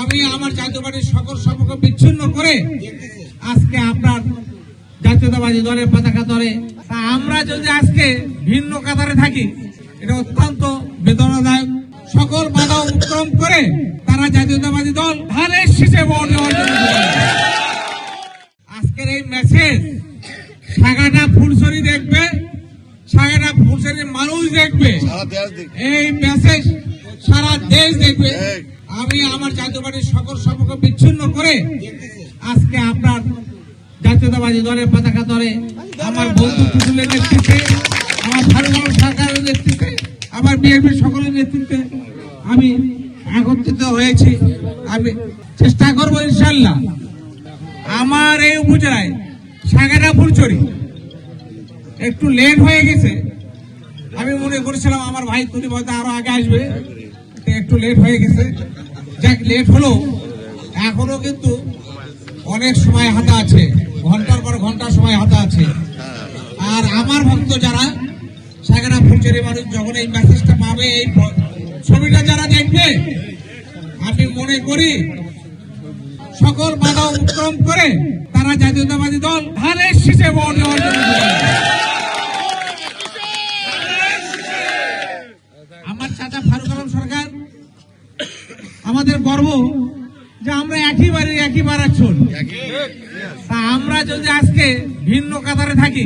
আমি আমার জাতীয়বাদী সকল সম্পর্ক বিচ্ছিন্ন করে আজকে আপনার জাতীয়তাবাদী দলের পতাকা ধরে তা আমরা যদি আজকে ভিন্ন কাতারে থাকি এটা অত্যন্ত বেদনাদায়ক সকল বাধা অতিক্রম করে তারা জাতীয়তাবাদী দল ধানের শীষে। আজকের এই মেসেজ সাগাটা ফুলসরি দেখবে সাগাটা ফুলসরির মানুষ দেখবে এই মেসেজ সারা দেশ দেখবে। আমি আমার জাতীয়বাদী সকল সম্পর্ক বিচ্ছিন্ন করে আজকে আপনার জাতীয়তাবাদী দলের পতাকা ধরে আমার বন্ধু টুটুলের নেতৃত্বে, আমার ফারুক সরকারের নেতৃত্বে, আমার বিএনপির সকলের নেতৃত্বে আমি একত্রিত হয়েছি। আমি চেষ্টা করব ইনশাল্লাহ আমার এই উপজেলায় সাগেরা ফুলচুরি একটু লেট হয়ে গেছে। আমি মনে করেছিলাম আমার ভাই তুমি হয়তো আরও আগে আসবে। একটু লেট হয়ে গেছে। যাক লেট হলো। এখনও কিন্তু অনেক সময় হাতে আছে। ঘণ্টার পর ঘণ্টা সময় হাতে আছে। আর আমার ভক্ত যারা, সাগরা ফুলচেরি মানুষ যখন এই মেসেজটা পাবে, এই ছবিটা যারা দেখবে, আমি মনে করি সকল বাধা অতিক্রম করে তারা জাতীয়তাবাদী দল ধানের আমাদের গর্ব যে আমরা একই বাড়ির একই বাড়ার ছোট তা আমরা যদি আজকে ভিন্ন কাতারে থাকি,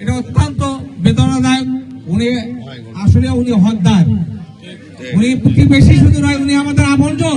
এটা অত্যন্ত বেদনাদায়ক। উনি আসলে উনি হকদার। উনি প্রতিবেশী শুধু নয়, উনি আমাদের আপনজন।